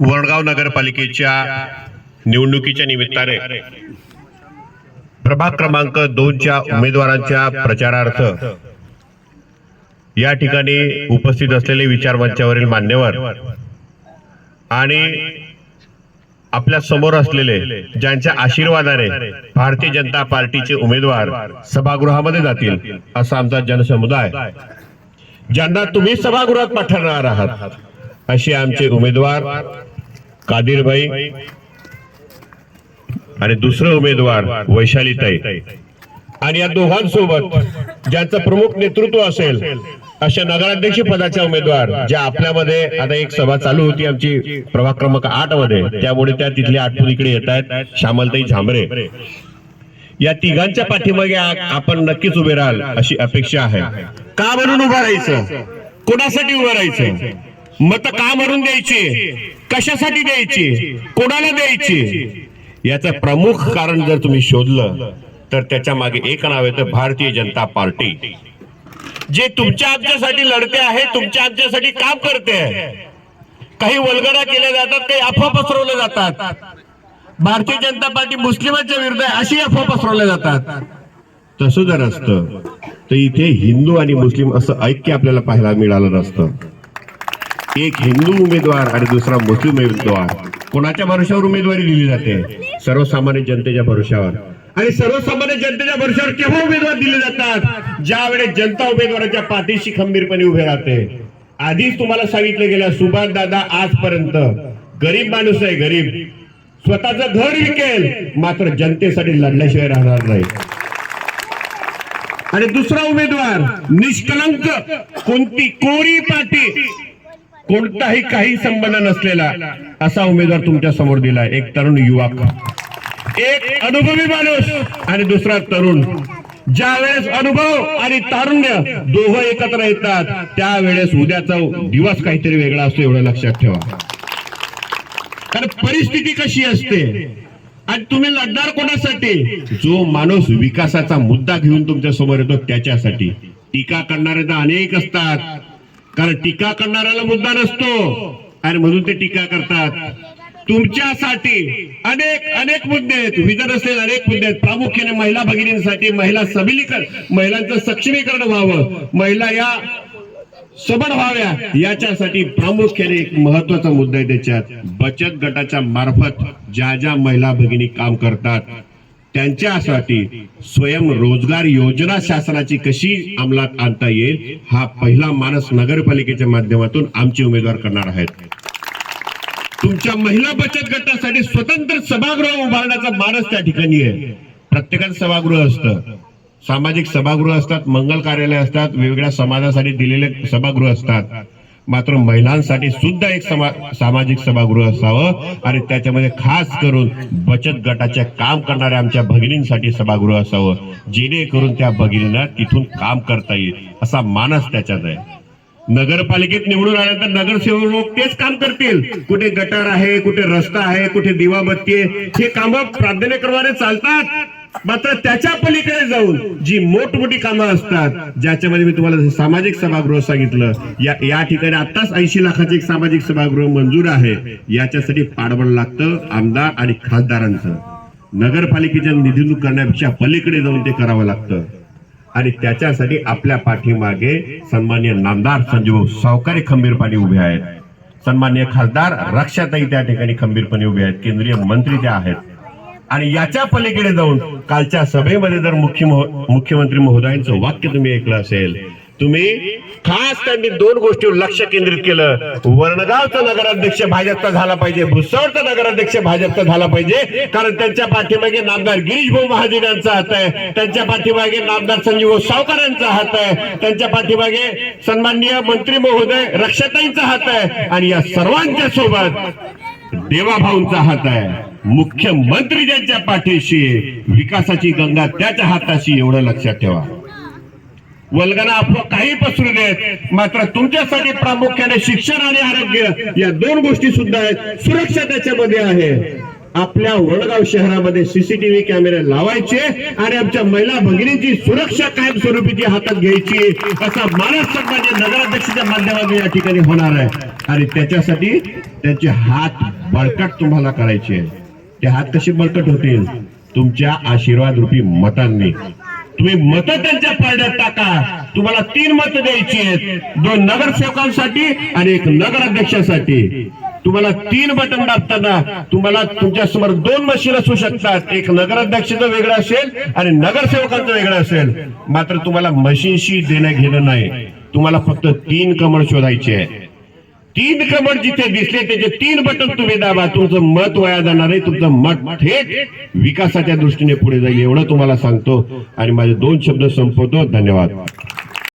वडगाव नगरपालिकेच्या निवडणुकीच्या निमित्ताने प्रभाग क्रमांक दोनच्या उमेदवारांच्या प्रचारार्थ या ठिकाणी उपस्थित असलेले विचारमंचावरील मान्यवर आणि आपल्यासमोर असलेले ज्यांच्या आशीर्वादाने भारतीय जनता पार्टीचे उमेदवार सभागृहामध्ये जातील असा आमचा जनसमुदाय. ज्यांना तुम्ही सभागृहात पाठवणार आहात. असे आमचे उमेदवार कादिरभाई आणि दुसरं उमेदवार वैशालीताई. आणि या दोघांसोबत ज्यांचं प्रमुख नेतृत्व असेल अशा नगराध्यक्ष पदाच्या उमेदवार ज्या आपल्यामध्ये आता एक सभा चालू होती आमची प्रभाग क्रमांक आठमध्ये त्यामुळे त्या तिथल्या आठवून इकडे येत आहेत श्यामलताई झांबरे. या तिघांच्या पाठीमागे आपण नक्कीच उभे राहाल अशी अपेक्षा आहे. का म्हणून उभं राहायचं? कोणासाठी उभं राहायचं? मत का मरून द्यायची? कशासाठी द्यायची? कोणाला द्यायची? याचं प्रमुख कारण जर तुम्ही शोधलं तर त्याच्यामागे एक नाव येतं भारतीय जनता पार्टी. जे तुमच्या आमच्यासाठी लढते आहे तुमच्या आमच्यासाठी काम करते. आहे काही वलगडा केल्या जातात काही अफवा पसरवल्या जातात. भारतीय जनता पार्टी मुस्लिमांच्या विरुद्ध आहे अशी अफवा पसरवल्या जातात. तसं जर असतं तर इथे हिंदू आणि मुस्लिम असं ऐक्य आपल्याला पाहायला मिळालं नसतं. एक हिंदू उमेदवार आणि दुसरा मुस्लिम उमेदवार. कोणाच्या भरोशावर उमेदवारी दिली जाते? सर्वसामान्य जनतेच्या भरोशावर. आणि सर्वसामान्य जनतेच्या भरोशावर केव्हा उमेदवार दिले जातात? ज्या वेळेस जनता उमेदवाराच्या पाठीशी खंबीरपणे उभे राहते. आधीच तुम्हाला सांगितलं गेलं सुभाष दादा आजपर्यंत गरीब माणूस आहे गरीब. स्वतःचं घर विकेल मात्र जनतेसाठी लढल्याशिवाय राहणार नाही. आणि दुसरा उमेदवार निष्कलंक कोणती कोरी पाठी कोणताही काही संबंध नसलेला असा उमेदवार तुमच्यासमोर दिला एक तरुण युवक. एक अनुभवी माणूस आणि दुसरा तरुण. ज्या वेळेस अनुभव आणि तारुण्य दोघं एकत्र येतात त्यावेळेस उद्याचा दिवस काहीतरी वेगळा असतो एवढं लक्षात ठेवा. कारण परिस्थिती कशी असते? आणि तुम्ही लढणार कोणासाठी? जो माणूस विकासाचा मुद्दा घेऊन तुमच्यासमोर येतो त्याच्यासाठी. टीका करणारे तर अनेक असतात. कारण टीका करणाऱ्याला मुद्दा नसतो. आणि म्हणून ते टीका करतात. तुमच्यासाठी अनेक अनेक मुद्दे आहेत. विधान असलेले अनेक मुद्दे आहेत. प्रामुख्याने महिला भगिनींसाठी महिला सबलीकरण महिलांचं सक्षमीकरण व्हावं. महिला या सबळ व्हाव्या याच्यासाठी प्रामुख्याने एक महत्त्वाचा मुद्दा आहे त्याच्यात. बचत गटाच्या मार्फत ज्या ज्या महिला भगिनी काम करतात त्यांच्यासाठी स्वयंरोजगार योजना शासनाची कशी अंमलात आणता येईल हा पहिला मानस नगरपालिकेच्या माध्यमातून आमचे उमेदवार करणार आहेत. तुमच्या महिला बचत गटासाठी स्वतंत्र सभागृह उभारण्याचा मानस त्या ठिकाणी आहे. प्रत्येकाचं सभागृह असतं. सामाजिक सभागृह असतात मंगल कार्यालय असतात वेगवेगळ्या समाजासाठी दिलेले सभागृह असतात. मात्र महिलांसाठी सुद्धा एक समा सामाजिक सभागृह असावं आणि त्याच्यामध्ये खास करून बचत गटाचे काम करणाऱ्या आमच्या भगिनींसाठी सभागृह असावं. जेणेकरून त्या भगिनींना तिथून काम करता येईल असा मानस त्याच्यात आहे. नगरपालिकेत निवडून आल्यानंतर नगरसेवक लोक तेच काम करतील. कुठे गटार आहे कुठे रस्ता आहे कुठे दिवाबत्ती आहे हे काम प्राधान्यक्रमाने चालतात. मात्र त्याच्या पलीकडे जाऊन जी मोठमोठी कामं असतात ज्याच्यामध्ये मी तुम्हाला सामाजिक सभागृह सांगितलं या या ठिकाणी आताच ऐंशी लाखाचे एक सामाजिक सभागृह मंजूर आहे. याच्यासाठी पाठबळ लागतं आमदार आणि खासदारांचं. नगरपालिकेच्या निधीतून करण्यापेक्षा पलीकडे जाऊन ते करावं लागतं. आणि त्याच्यासाठी आपल्या पाठीमागे सन्मान्य नामदार संजीव सावकारी खंबीरपणे उभे आहेत. सन्मान्य खासदार रक्षाताई त्या ठिकाणी खंबीरपणे उभे आहेत. केंद्रीय मंत्री त्या आहेत. आणि याच्या पलीकडे जाऊन कालच्या सभेमध्ये जर मुख्य मुख्यमंत्री महोदयांचं वाक्य तुम्ही ऐकलं असेल तुम्ही खास त्यांनी दोन गोष्टीवर लक्ष केंद्रित केलं. वर्णगावचा नगराध्यक्ष भाजपचा झाला पाहिजे भुसावळचा नगराध्यक्ष भाजपचा झाला पाहिजे कारण त्यांच्या पाठीमागे नामदार गिरीश भाऊ महाजन यांचा हात आहे त्यांच्या पाठीमागे नामदार संजीव भाऊ सावकार यांचा हात आहे त्यांच्या पाठीमागे सन्माननीय मंत्री महोदय रक्षताईंचा हात आहे आणि या सर्वांच्या सोबत देवाभाऊंचा हात आहे. मुख्यमंत्री ज्यांच्या पाठीशी विकासाची गंगा त्याच्या हाताशी एवढं लक्षात ठेवा. वल्गना अफवा काही पसरू देत मात्र तुमच्यासाठी प्रामुख्याने शिक्षण आणि आरोग्य या दोन गोष्टी सुद्धा आहेत. सुरक्षा त्याच्यामध्ये आहे. आपल्या वडगाव शहरामध्ये सीसीटीव्ही कॅमेरे लावायचे आणि आमच्या महिला भगिनींची सुरक्षा कायमस्वरूपीची हातात घ्यायची. असा मानस सन्मान नगराध्यक्षाच्या माध्यमातून या ठिकाणी होणार आहे. आणि त्याच्यासाठी त्यांचे हात बळकट तुम्हाला करायचे आहे ते हात कसे बळकट होतील? तुमच्या आशीर्वाद रूपी मतांनी. तुम्ही मत त्यांच्या पारड्यात टाका. तुम्हाला तीन मत द्यायची आहेत. दोन नगरसेवकांसाठी आणि एक नगराध्यक्षासाठी. तुम्हाला तीन बटन दाबताना तुम्हाला तुमच्यासमोर दोन मशीन असू शकतात. एक नगराध्यक्षाचं वेगळं असेल आणि नगरसेवकांचं वेगळं असेल. मात्र तुम्हाला मशीनशी देणं घेणं नाही. तुम्हाला फक्त तीन कमळ शोधायचे आहे तीन कमळ जिथे दिसले त्याचे तीन बटन तुम्ही दाबा तुमचं मत वाया जाणार आहे तुमचं मत थेट विकासाच्या दृष्टीने पुढे जाईल एवढं तुम्हाला सांगतो. आणि माझे दोन शब्द संपवतो. धन्यवाद.